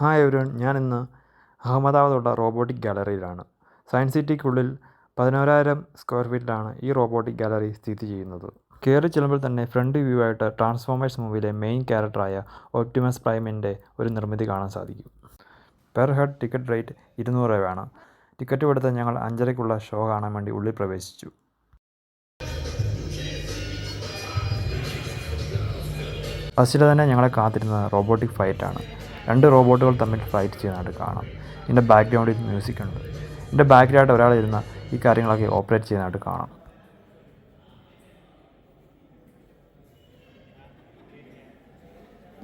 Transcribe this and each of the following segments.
Hi everyone ഞാൻ ഇന്ന് അഹമ്മദാബാദുള്ള റോബോട്ടിക് ഗാലറിയിലാണ്. സയൻസ് സിറ്റിക്കുള്ളിൽ പതിനോരായിരം സ്ക്വയർ ഫീറ്റിലാണ് ഈ റോബോട്ടിക് ഗാലറി സ്ഥിതി ചെയ്യുന്നത്. കയറി ചെല്ലുമ്പോൾ തന്നെ ഫ്രണ്ട് വ്യൂ ആയിട്ട് ട്രാൻസ്ഫോമേഴ്സ് മൂവിയിലെ മെയിൻ ക്യാരക്ടറായ ഓപ്റ്റിമസ് പ്രൈമിന്റെ ഒരു നിർമ്മിതി കാണാൻ സാധിക്കും. പെർ ഹെഡ് ടിക്കറ്റ് റേറ്റ് ഇരുന്നൂറ് രൂപയാണ്. ടിക്കറ്റ് കൊടുത്ത് ഞങ്ങൾ അഞ്ചരയ്ക്കുള്ള ഷോ കാണാൻ വേണ്ടി ഉള്ളിൽ പ്രവേശിച്ചു. ഫസ്റ്റിൽ തന്നെ ഞങ്ങളെ കാത്തിരുന്നത് റോബോട്ടിക് ഫൈറ്റാണ്. രണ്ട് റോബോട്ടുകൾ തമ്മിൽ ഫൈറ്റ് ചെയ്യുന്നതായിട്ട് കാണാം. ഇതിന്റെ ബാക്ക്ഗ്രൗണ്ടിൽ മ്യൂസിക് ഉണ്ട്. ഇതിന്റെ ബാക്കിലായിട്ട് ഒരാൾ ഇരുന്ന് ഈ കാര്യങ്ങളൊക്കെ ഓപ്പറേറ്റ് ചെയ്യുന്നതായിട്ട് കാണാം.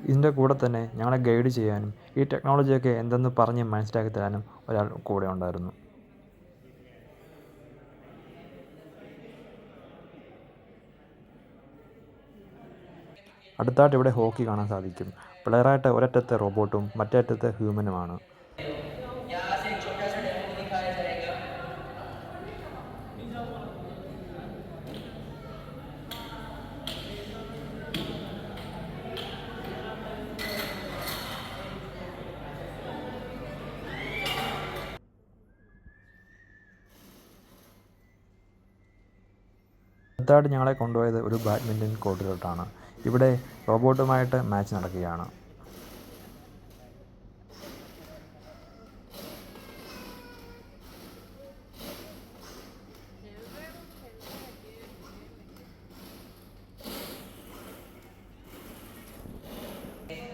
ഇതിന്റെ കൂടെ തന്നെ ഞങ്ങളെ ഗൈഡ് ചെയ്യാനും ഈ ടെക്നോളജിയൊക്കെ എന്തെന്ന് പറഞ്ഞ് മനസ്സിലാക്കി തരാനും ഒരാൾ കൂടെ ഉണ്ടായിരുന്നു. അടുത്തായിട്ട് ഇവിടെ ഹോക്കി കാണാൻ സാധിക്കും. പ്ലെയറായിട്ട് ഒരറ്റത്തെ റോബോട്ടും മറ്റേ അറ്റത്തെ ഹ്യൂമനുമാണ്. അടുത്തായിട്ട് ഞങ്ങളെ കൊണ്ടുപോയത് ഒരു ബാഡ്മിന്റൺ കോർട്ടിലോട്ടാണ്. ഇവിടെ റോബോട്ടുമായിട്ട് മാച്ച് നടക്കുകയാണ്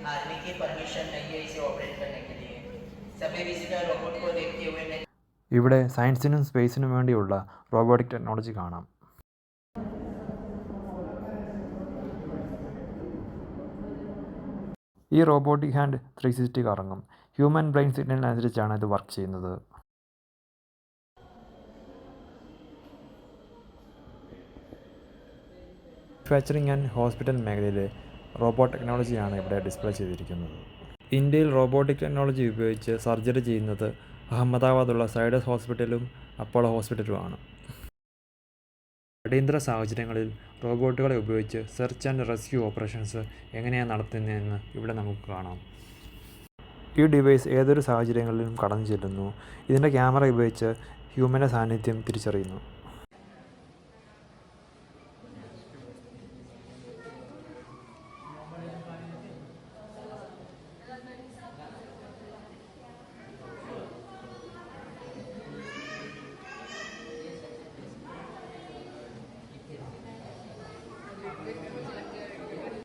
आर्मी की परमिशन नहीं है इसे ऑपरेट करने के लिए सभी विजिटर रोबोट को देखते हुए मैं ഇവിടെ സയൻസിനും സ്പേസിനും വേണ്ടിയുള്ള റോബോട്ടിക് ടെക്നോളജി കാണാം ഈ റോബോട്ടിക് ഹാൻഡ് ത്രീ സിക്സ്റ്റി കറങ്ങും ഹ്യൂമൻ ബ്രെയിൻ സിഗ്നലിനനുസരിച്ചാണ് ഇത് വർക്ക് ചെയ്യുന്നത്. മാനുഫാക്ചറിംഗ് ആൻഡ് ഹോസ്പിറ്റൽ മേഖലയിലെ റോബോട്ട് ടെക്നോളജിയാണ് ഇവിടെ ഡിസ്പ്ലേ ചെയ്തിരിക്കുന്നത്. ഇന്ത്യയിൽ റോബോട്ടിക് ടെക്നോളജി ഉപയോഗിച്ച് സർജറി ചെയ്യുന്നത് അഹമ്മദാബാദുള്ള സൈഡസ് ഹോസ്പിറ്റലും അപ്പോളോ ഹോസ്പിറ്റലുമാണ്. അടിയന്തര സാഹചര്യങ്ങളിൽ റോബോട്ടുകളെ ഉപയോഗിച്ച് സെർച്ച് ആൻഡ് റെസ്ക്യൂ ഓപ്പറേഷൻസ് എങ്ങനെയാണ് നടത്തുന്നതെന്ന് ഇവിടെ നമുക്ക് കാണാം. ഈ ഡിവൈസ് ഏതൊരു സാഹചര്യങ്ങളിലും കടന്നു ചെല്ലുന്നു ഇതിന്റെ ക്യാമറ ഉപയോഗിച്ച് ഹ്യൂമന്റെ സാന്നിധ്യം തിരിച്ചറിയുന്നു.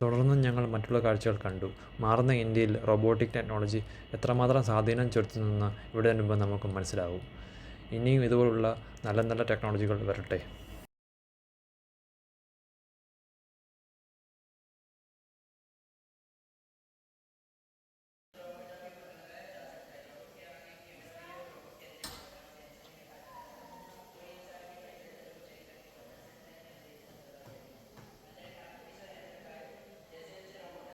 തുടർന്നും ഞങ്ങൾ മറ്റുള്ള കാഴ്ചകൾ കണ്ടു. മാറുന്ന ഇന്ത്യയിൽ റോബോട്ടിക് ടെക്നോളജി എത്രമാത്രം സ്വാധീനം ചെലുത്തുന്നെന്ന് ഇവിടെ മുമ്പ് നമുക്ക് മനസ്സിലാവും ഇനിയും ഇതുപോലുള്ള നല്ല നല്ല ടെക്നോളജികൾ വരട്ടെ.